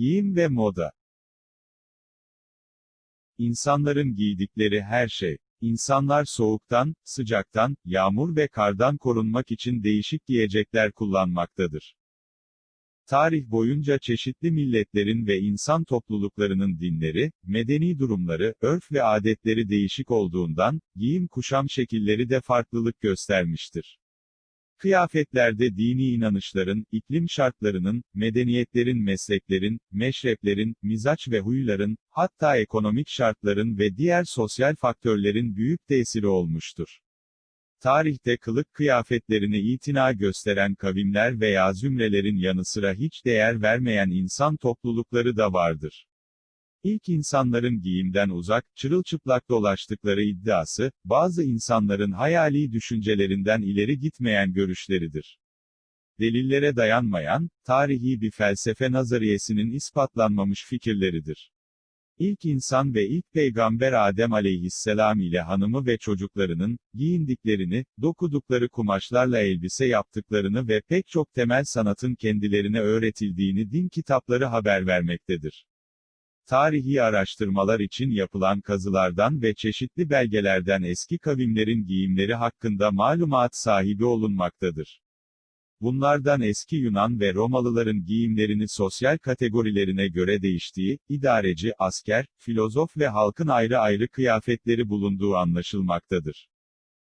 Giyim ve moda. İnsanların giydikleri her şey. İnsanlar soğuktan, sıcaktan, yağmur ve kardan korunmak için değişik giyecekler kullanmaktadır. Tarih boyunca çeşitli milletlerin ve insan topluluklarının dinleri, medeni durumları, örf ve adetleri değişik olduğundan, giyim kuşam şekilleri de farklılık göstermiştir. Kıyafetlerde dini inanışların, iklim şartlarının, medeniyetlerin mesleklerin, meşreplerin, mizaç ve huyların, hatta ekonomik şartların ve diğer sosyal faktörlerin büyük tesiri olmuştur. Tarihte kılık kıyafetlerine itina gösteren kavimler veya zümrelerin yanı sıra hiç değer vermeyen insan toplulukları da vardır. İlk insanların giyimden uzak, çırılçıplak dolaştıkları iddiası, bazı insanların hayali düşüncelerinden ileri gitmeyen görüşleridir. Delillere dayanmayan, tarihi bir felsefe nazariyesinin ispatlanmamış fikirleridir. İlk insan ve ilk peygamber Adem aleyhisselam ile hanımı ve çocuklarının, giyindiklerini, dokudukları kumaşlarla elbise yaptıklarını ve pek çok temel sanatın kendilerine öğretildiğini din kitapları haber vermektedir. Tarihi araştırmalar için yapılan kazılardan ve çeşitli belgelerden eski kavimlerin giyimleri hakkında malumat sahibi olunmaktadır. Bunlardan eski Yunan ve Romalıların giyimlerini sosyal kategorilerine göre değiştiği, idareci, asker, filozof ve halkın ayrı ayrı kıyafetleri bulunduğu anlaşılmaktadır.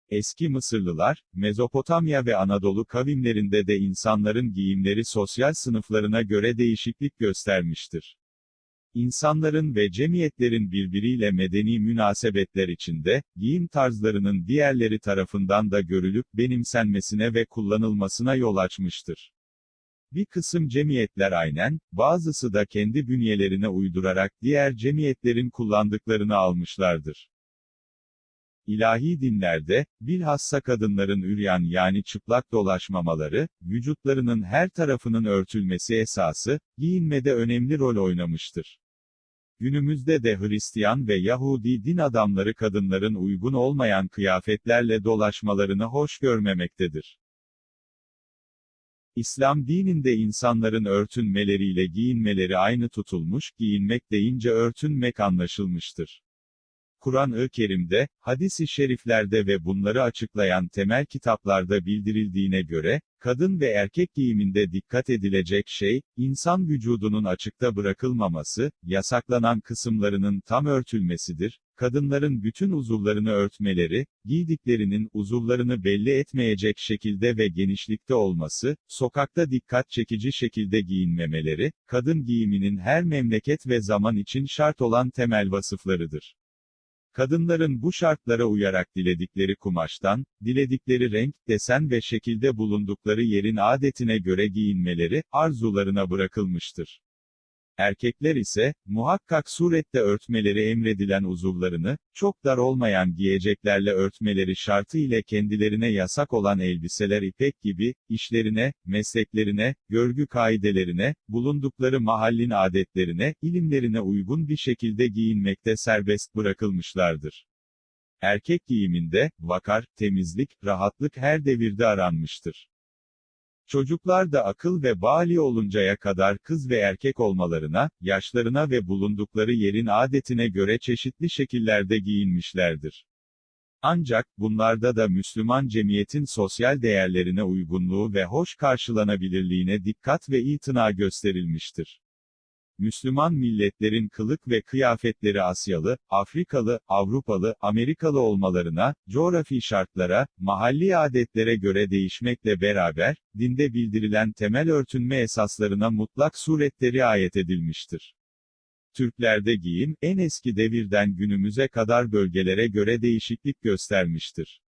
Eski Mısırlılar, Mezopotamya ve Anadolu kavimlerinde de insanların giyimleri sosyal sınıflarına göre değişiklik göstermiştir. İnsanların ve cemiyetlerin birbiriyle medeni münasebetler içinde, giyim tarzlarının diğerleri tarafından da görülüp benimsenmesine ve kullanılmasına yol açmıştır. Bir kısım cemiyetler aynen, bazısı da kendi bünyelerine uydurarak diğer cemiyetlerin kullandıklarını almışlardır. İlahi dinlerde, bilhassa kadınların üryan yani çıplak dolaşmamaları, vücutlarının her tarafının örtülmesi esası, giyinmede önemli rol oynamıştır. Günümüzde de Hristiyan ve Yahudi din adamları kadınların uygun olmayan kıyafetlerle dolaşmalarını hoş görmemektedir. İslam dininde insanların örtünmeleriyle giyinmeleri aynı tutulmuş, giyinmek deyince örtünmek anlaşılmıştır. Kur'an-ı Kerim'de, hadis-i şeriflerde ve bunları açıklayan temel kitaplarda bildirildiğine göre, kadın ve erkek giyiminde dikkat edilecek şey, insan vücudunun açıkta bırakılmaması, yasaklanan kısımlarının tam örtülmesidir, kadınların bütün uzuvlarını örtmeleri, giydiklerinin uzuvlarını belli etmeyecek şekilde ve genişlikte olması, sokakta dikkat çekici şekilde giyinmemeleri, kadın giyiminin her memleket ve zaman için şart olan temel vasıflarıdır. Kadınların bu şartlara uyarak diledikleri kumaştan, diledikleri renk, desen ve şekilde bulundukları yerin adetine göre giyinmeleri, arzularına bırakılmıştır. Erkekler ise, muhakkak surette örtmeleri emredilen uzuvlarını, çok dar olmayan giyeceklerle örtmeleri şartı ile kendilerine yasak olan elbiseler ipek gibi, işlerine, mesleklerine, görgü kaidelerine, bulundukları mahallin adetlerine, ilimlerine uygun bir şekilde giyinmekte serbest bırakılmışlardır. Erkek giyiminde, vakar, temizlik, rahatlık her devirde aranmıştır. Çocuklar da akıl ve bali oluncaya kadar kız ve erkek olmalarına, yaşlarına ve bulundukları yerin adetine göre çeşitli şekillerde giyinmişlerdir. Ancak, bunlarda da Müslüman cemiyetin sosyal değerlerine uygunluğu ve hoş karşılanabilirliğine dikkat ve itina gösterilmiştir. Müslüman milletlerin kılık ve kıyafetleri Asyalı, Afrikalı, Avrupalı, Amerikalı olmalarına, coğrafi şartlara, mahalli adetlere göre değişmekle beraber, dinde bildirilen temel örtünme esaslarına mutlak surette riayet edilmiştir. Türklerde giyim, en eski devirden günümüze kadar bölgelere göre değişiklik göstermiştir.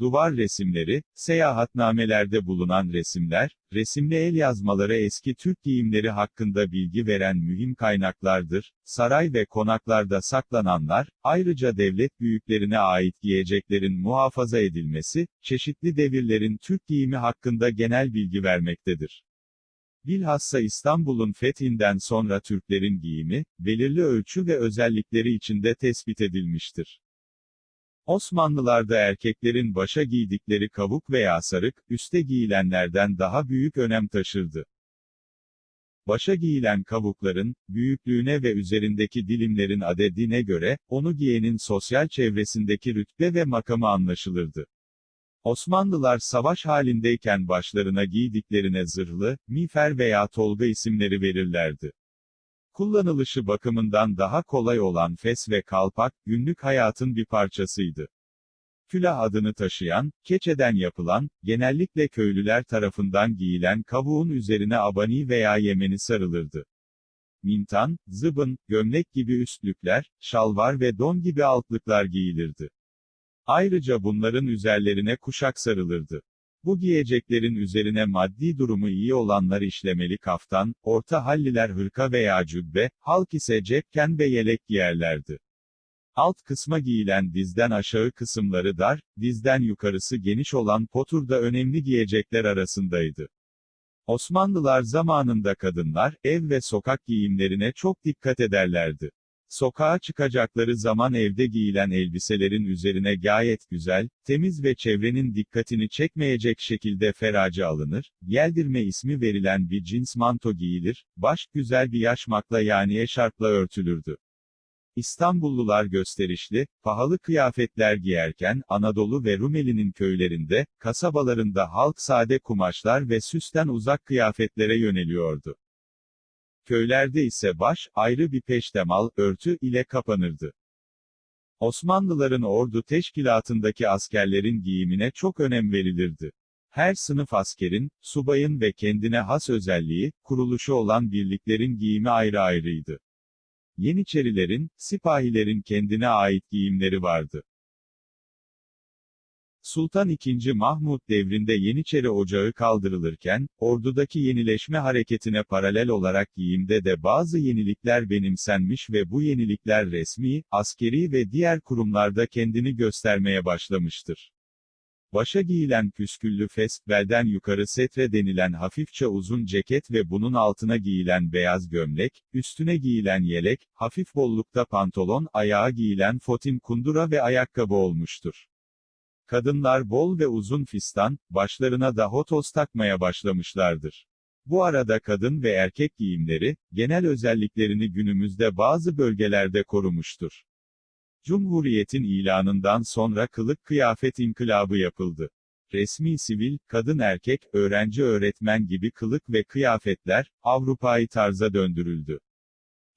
Duvar resimleri, seyahatnamelerde bulunan resimler, resimli el yazmaları eski Türk giyimleri hakkında bilgi veren mühim kaynaklardır. Saray ve konaklarda saklananlar, ayrıca devlet büyüklerine ait giyeceklerin muhafaza edilmesi, çeşitli devirlerin Türk giyimi hakkında genel bilgi vermektedir. Bilhassa İstanbul'un fethinden sonra Türklerin giyimi, belirli ölçü ve özellikleri içinde tespit edilmiştir. Osmanlılarda erkeklerin başa giydikleri kavuk veya sarık, üste giyilenlerden daha büyük önem taşırdı. Başa giyilen kavukların, büyüklüğüne ve üzerindeki dilimlerin adedine göre, onu giyenin sosyal çevresindeki rütbe ve makamı anlaşılırdı. Osmanlılar savaş halindeyken başlarına giydiklerine zırhlı, miğfer veya tolga isimleri verirlerdi. Kullanılışı bakımından daha kolay olan fes ve kalpak, günlük hayatın bir parçasıydı. Külah adını taşıyan, keçeden yapılan, genellikle köylüler tarafından giyilen kavuğun üzerine abani veya yemeni sarılırdı. Mintan, zıbın, gömlek gibi üstlükler, şalvar ve don gibi altlıklar giyilirdi. Ayrıca bunların üzerlerine kuşak sarılırdı. Bu giyeceklerin üzerine maddi durumu iyi olanlar işlemeli kaftan, orta halliler hırka veya cübbe, halk ise cepken ve yelek giyerlerdi. Alt kısma giyilen dizden aşağı kısımları dar, dizden yukarısı geniş olan potur da önemli giyecekler arasındaydı. Osmanlılar zamanında kadınlar, ev ve sokak giyimlerine çok dikkat ederlerdi. Sokağa çıkacakları zaman evde giyilen elbiselerin üzerine gayet güzel, temiz ve çevrenin dikkatini çekmeyecek şekilde ferace alınır, yeldirme ismi verilen bir cins manto giyilir, baş, güzel bir yaşmakla yani eşarpla örtülürdü. İstanbullular gösterişli, pahalı kıyafetler giyerken, Anadolu ve Rumeli'nin köylerinde, kasabalarında halk sade kumaşlar ve süsten uzak kıyafetlere yöneliyordu. Köylerde ise baş, ayrı bir peştemal, örtü ile kapanırdı. Osmanlıların ordu teşkilatındaki askerlerin giyimine çok önem verilirdi. Her sınıf askerin, subayın ve kendine has özelliği, kuruluşu olan birliklerin giyimi ayrı ayrıydı. Yeniçerilerin, sipahilerin kendine ait giyimleri vardı. Sultan II. Mahmud devrinde Yeniçeri Ocağı kaldırılırken, ordudaki yenileşme hareketine paralel olarak giyimde de bazı yenilikler benimsenmiş ve bu yenilikler resmi, askeri ve diğer kurumlarda kendini göstermeye başlamıştır. Başa giyilen püsküllü fes, belden yukarı setre denilen hafifçe uzun ceket ve bunun altına giyilen beyaz gömlek, üstüne giyilen yelek, hafif bollukta pantolon, ayağa giyilen fotin kundura ve ayakkabı olmuştur. Kadınlar bol ve uzun fistan, başlarına da hotos takmaya başlamışlardır. Bu arada kadın ve erkek giyimleri, genel özelliklerini günümüzde bazı bölgelerde korumuştur. Cumhuriyetin ilanından sonra kılık kıyafet inkılabı yapıldı. Resmi sivil, kadın erkek, öğrenci öğretmen gibi kılık ve kıyafetler, Avrupa'yı tarza döndürüldü.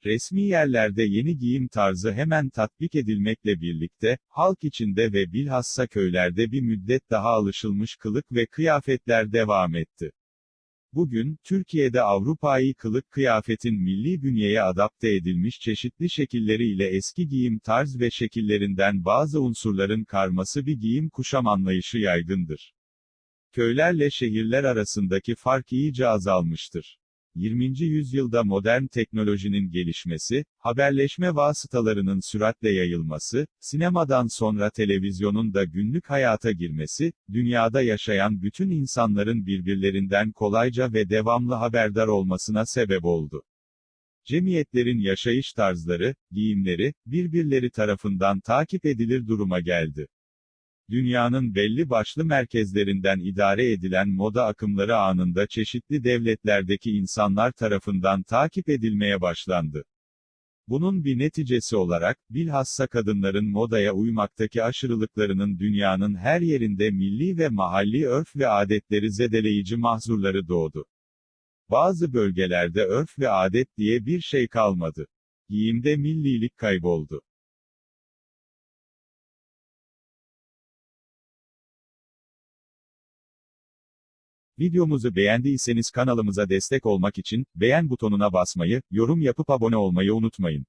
Resmi yerlerde yeni giyim tarzı hemen tatbik edilmekle birlikte, halk içinde ve bilhassa köylerde bir müddet daha alışılmış kılık ve kıyafetler devam etti. Bugün, Türkiye'de Avrupa'yı kılık kıyafetin milli bünyeye adapte edilmiş çeşitli şekilleriyle eski giyim tarz ve şekillerinden bazı unsurların karması bir giyim kuşam anlayışı yaygındır. Köylerle şehirler arasındaki fark iyice azalmıştır. 20. yüzyılda modern teknolojinin gelişmesi, haberleşme vasıtalarının süratle yayılması, sinemadan sonra televizyonun da günlük hayata girmesi, dünyada yaşayan bütün insanların birbirlerinden kolayca ve devamlı haberdar olmasına sebep oldu. Cemiyetlerin yaşayış tarzları, giyimleri, birbirleri tarafından takip edilir duruma geldi. Dünyanın belli başlı merkezlerinden idare edilen moda akımları anında çeşitli devletlerdeki insanlar tarafından takip edilmeye başlandı. Bunun bir neticesi olarak, bilhassa kadınların modaya uymaktaki aşırılıklarının dünyanın her yerinde milli ve mahalli örf ve adetleri zedeleyici mahzurları doğdu. Bazı bölgelerde örf ve adet diye bir şey kalmadı. Giyimde millilik kayboldu. Videomuzu beğendiyseniz kanalımıza destek olmak için, beğen butonuna basmayı, yorum yapıp abone olmayı unutmayın.